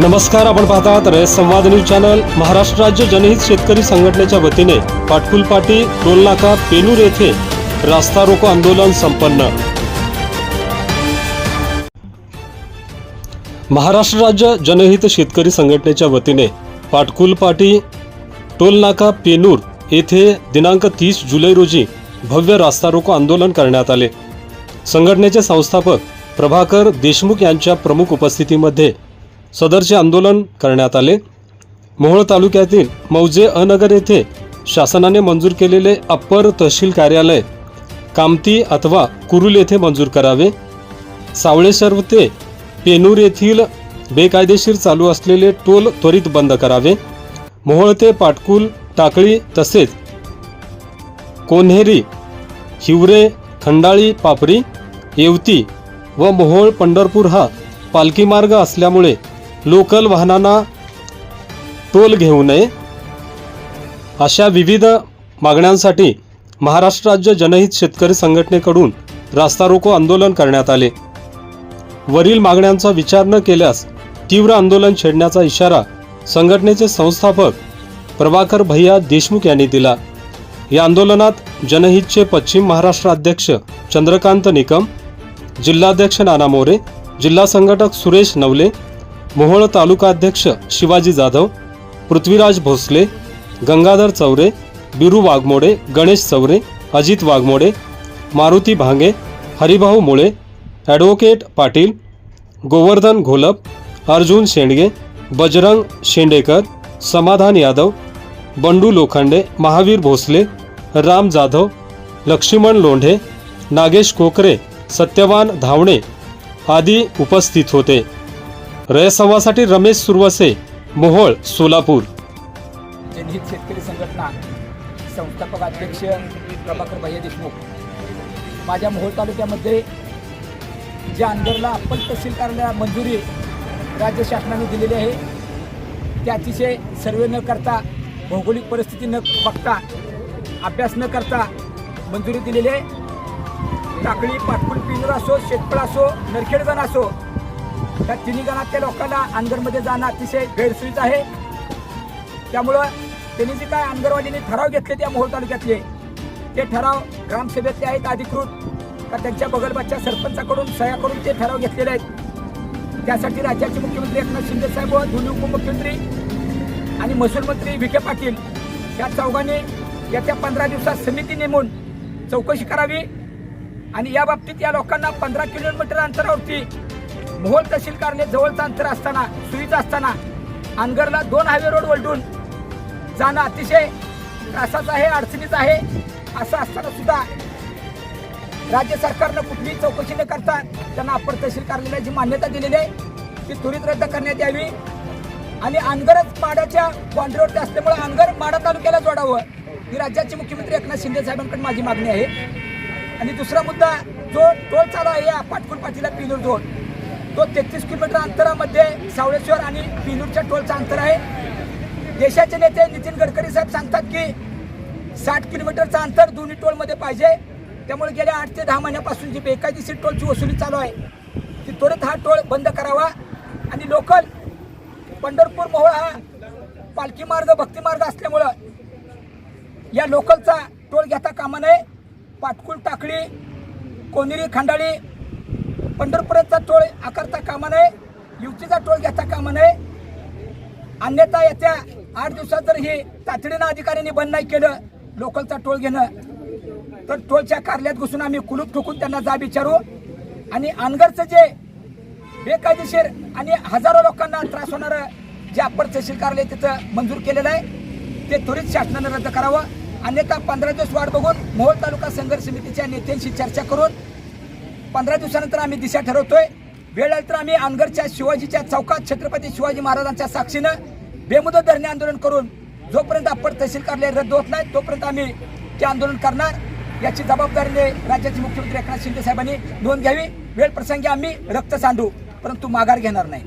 नमस्कार आपण पाहतात रेस संवाद न्यूज चॅनल. महाराष्ट्र राज्य जनहित शेतकरी संघटनेच्या वतीने पाटकुलपाटी टोलनाका पेनूर येथे रास्ता रोको आंदोलन संपन्न. महाराष्ट्र राज्य जनहित शेतकरी संघटनेच्या वतीने पाटकुलपाटी टोलनाका पेनूर येथे दिनांक तीस जुलै रोजी भव्य रास्ता रोको आंदोलन करण्यात आले. संघटनेचे संस्थापक प्रभाकर देशमुख यांच्या प्रमुख उपस्थितीमध्ये सदरचे आंदोलन करण्यात आले. मोहोळ तालुक्यातील मौजे अनगर येथे शासनाने मंजूर केलेले अप्पर तहसील कार्यालय कामती अथवा कुरुल येथे मंजूर करावे. सावळेश्वर ते पेनूर येथील बेकायदेशीर चालू असलेले टोल त्वरित बंद करावे. मोहोळ ते पाटकुल टाकळी तसेच कोन्हेरी हिवरे खंडाळी पापरी येवती व मोहोळ पंढरपूर हा पालखी मार्ग असल्यामुळे लोकल वाहनांना टोल घेऊ नये. अशा विविध मागण्यांसाठी महाराष्ट्र राज्य जनहित शेतकरी संघटनेकडून रास्ता रोको आंदोलन करण्यात आले. वरील मागण्यांचा विचार न केल्यास तीव्र आंदोलन छेडण्याचा इशारा संघटनेचे संस्थापक प्रभाकर भैया देशमुख यांनी दिला. या आंदोलनात जनहितचे पश्चिम महाराष्ट्र अध्यक्ष चंद्रकांत निकम जिल्हाध्यक्ष नाना मोरे जिल्हा संघटक सुरेश नवले मोहोळ तालुका अध्यक्ष शिवाजी जाधव पृथ्वीराज भोसले गंगाधर चौरे बिरू वाघमोडे गणेश चौरे अजित वाघमोडे मारुती भांगे हरिभाऊ मुळे ॲडव्होकेट पाटील गोवर्धन घोलप अर्जुन शेंडगे बजरंग शेंडेकर समाधान यादव बंडू लोखंडे महावीर भोसले राम जाधव लक्ष्मण लोंढे नागेश कोकरे सत्यवान धावणे आदी उपस्थित होते. रयसंवासाठी रमेश सुरवसे मोहोळ सोलापूर. जनहित शेतकरी संघटना संस्थापक अध्यक्ष प्रभाकर भैया देशमुख. माझ्या मोहोळ तालुक्यामध्ये ज्या अंदरला अप्पल तहसील कार्यालयाला मंजुरी राज्य शासनाने दिलेली आहे ते अतिशय सर्वे न करता भौगोलिक परिस्थिती न बघता अभ्यास न करता मंजुरी दिलेली आहे. टाकळी पाटकुल पिंजर असो शेतफळ असो नरखेडगण असो त्या तिन्ही गणातल्या लोकांना अंदरमध्ये जाणं अतिशय गैरसोयीचं आहे. त्यामुळं त्यांनी जे काय आमदारवाडीने ठराव घेतले त्या मोहोळ तालुक्यातले ते ठराव ग्रामसभेतले आहेत अधिकृत. का त्यांच्या बगलबाच्या सरपंचाकडून सह्या करून ते ठराव घेतलेले आहेत. त्यासाठी राज्याचे मुख्यमंत्री एकनाथ शिंदे साहेब व दोन्ही उपमुख्यमंत्री आणि महसूल मंत्री विखे पाटील या चौघांनी येत्या पंधरा दिवसात समिती नेमून चौकशी करावी आणि या बाबतीत या लोकांना पंधरा किलोमीटर अंतरावरती मोहोळ तहसील कार्यालय जवळचं अंतर असताना सुविधा असताना अनगरला दोन हायवे रोड वलटून जाणं अतिशय त्रासाचं आहे अडचणीचं आहे असं असताना सुद्धा राज्य सरकारनं कुठलीही चौकशी न करता त्यांना अप्पर तहसील कार्यालयाला जी मान्यता दिलेली आहे ती त्वरित रद्द करण्यात यावी. आणि अनगरच माडाच्या बाउंड्रीवरती असल्यामुळे अनगर माडा तालुक्याला जोडावं ही राज्याचे मुख्यमंत्री एकनाथ शिंदे साहेबांकडे माझी मागणी आहे. आणि दुसरा मुद्दा जो टोल चालू आहे या पाटकुल पाटीला पिनूर टोल तो तेहतीस किलोमीटर अंतरामध्ये सावळेश्वर आणि पिलूरच्या टोलचं अंतर आहे. देशाचे नेते नितीन गडकरी साहेब सांगतात की साठ किलोमीटरचं अंतर दोन्ही टोलमध्ये पाहिजे. त्यामुळे गेल्या आठ ते दहा महिन्यापासून जी बेकायदेशीर टोलची वसुली चालू आहे ती त्वरित हा टोल बंद करावा. आणि लोकल पंढरपूर मोहळा हा पालखी मार्ग भक्ती मार्ग असल्यामुळं या लोकलचा टोल घेता कामा नये. पाटकुल टाकळी कोनेरी खंडाळी पंढरपुराचा टोळ आकारता कामा नये युतीचा टोळ घेता कामा नये. अन्यथा येत्या आठ दिवसात जर हे तातडीनं अधिकाऱ्यांनी बंद नाही केलं लोकलचा टोळ घेणं तर टोलच्या कार्यालयात घुसून आम्ही कुलूप ठोकून त्यांना जाब विचारू. आणि अनगरचं जे बेकायदेशीर आणि हजारो लोकांना त्रास होणारं जे अप्पर तहसील कार्यालय तिथं मंजूर केलेलं आहे ते त्वरित शासनानं रद्द करावं. अन्यथा पंधरा दिवस वाट बघून मोहोळ तालुका संघर्ष समितीच्या नेत्यांशी चर्चा करून पंधरा दिवसानंतर आम्ही दिशा ठरवतोय. वेळ आली तर आम्ही अनगरच्या शिवाजीच्या चौकात छत्रपती शिवाजी महाराजांच्या साक्षीनं बेमुदत धरणे आंदोलन करून जोपर्यंत आपण तहसील कार्यालय रद्द होत नाही तोपर्यंत आम्ही ते आंदोलन करणार. याची जबाबदारीने राज्याचे मुख्यमंत्री एकनाथ शिंदे साहेबांनी नोंद घ्यावी. वेळ प्रसंगी आम्ही रक्त सांडू परंतु माघार घेणार नाही.